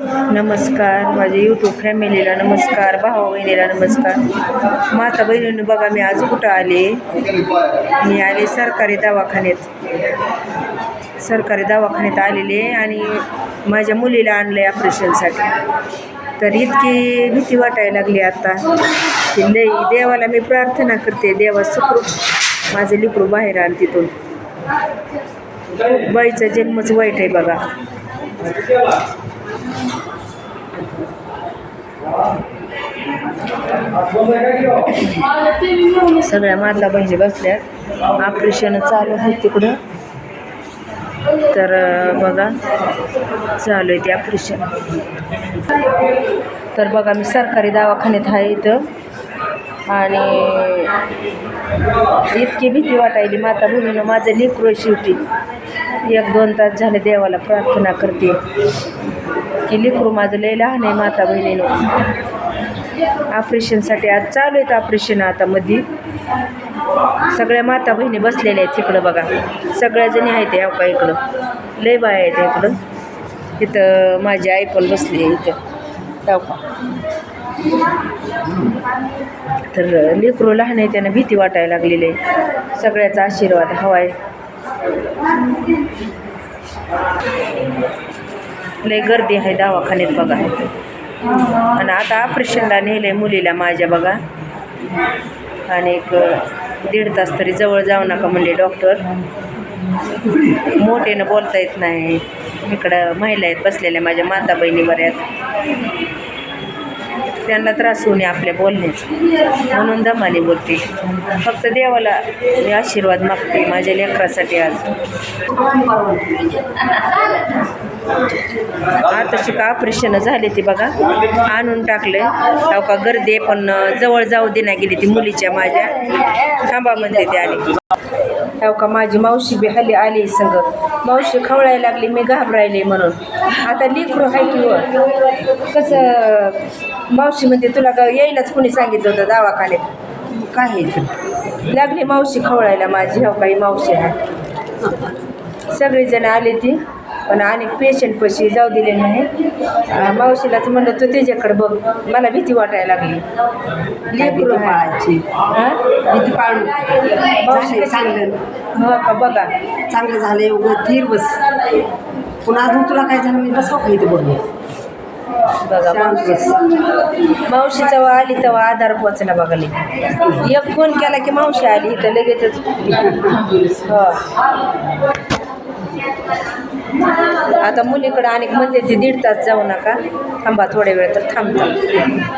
नमस्कार माझ्या यूट्यूब फॅमिलीला नमस्कार भावा बहिणीला नमस्कार. माता बहिणीनं बघा मी आज कुठं आले? मी आले सरकारी दवाखान्यात. सरकारी दवाखान्यात आलेले आणि माझ्या मुलीला आणलं आहे ऑपरेशनसाठी तर इतकी भीती वाटायला लागली आता. की लई देवाला मी प्रार्थना करते देवा सुखरूप माझं लिपरू बाहेर आण तिथून. बाईचा जन्मच वाईट आहे बघा. सगळ्या माता बहिणी बसल्या ऑपरेशन चालू आहे तिकडं. तर बघा चालू आहे ते ऑपरेशन. तर बघा मी सरकारी दवाखान्यात आहे इथं. आणि इतकी भीती वाटायली माता बहिणीनं माझं लेकरू आहे शेवटी. एक दोन तास झाले देवाला प्रार्थना करते. की लेकरू माझं लय लहान आहे माता बहिणीनं. ऑपरेशनसाठी आज चालू आहेत ऑपरेशन आता मध्ये सगळ्या माता बहिणी बसलेल्या आहेत तिकडं बघा. सगळ्याजणी आहेत ह्या का इकडं. लय बाय आहेत इकडं. तिथं माझी आई पण बसली आहे इथं. ह्या का. तर लेकरू लहान आहे त्यांना भीती वाटायला लागलेली आहे. सगळ्याचा आशीर्वाद हवा आहे. लय गर्दी आहे दवाखान्यात बघा. आणि आता ऑपरेशनला नेलं आहे मुलीला माझ्या बघा. आणि एक दीड तास तरी जवळ जाऊ नका म्हणले डॉक्टर. मोठेनं बोलता येत नाही. इकडं महिला आहेत बसलेल्या माझ्या माता बहिणी बऱ्याच त्यांना त्रास होऊ नये आपल्या बोलण्याचा. म्हणून दमाने बोलते. फक्त देवाला मी आशीर्वाद मागते माझ्या लेकरासाठी आज. आताशी का ऑपरेशन झाले ती बघा. आणून टाकले का गर्दी आहे, पण जवळ जाऊ दे नाही गेली ती मुलीच्या माझ्या. थांबा म्हणते ते आले. हो का माझी मावशी बी हल्ली आली संग. मावशी खवळायला लागली मी घाबरायले म्हणून. आता लेकरू आहे की कसं मावशी म्हणते तुला का यायलाच कोणी सांगितलं होतं दवाखान्यात? काय लागली मावशी खवळायला माझी हो काही मावशी आहे सगळेजण आले ती. पण अनेक पेशंट पशी जाऊ दिले नाही. मावशीलाच म्हणलं तू त्याच्याकडे बघ मला भीती वाटायला लागली. लेकरू हा? भीती पाळू मावशी चांगलं. हो का बघा. चांगलं झालंय उगं धीर बस. पुन्हा अजून तुला काय झालं मी बसव का इथं बघू बघा बस. मावशी जेव्हा आली तेव्हा आधार पोचला बघाली एक फोन केला की मावशी आली इथं लगेचच. हो. आता मुलीकडं अनेक म्हणते ते दीड तास जाऊ नका. थांबा थोड्या वेळ तर थांबतात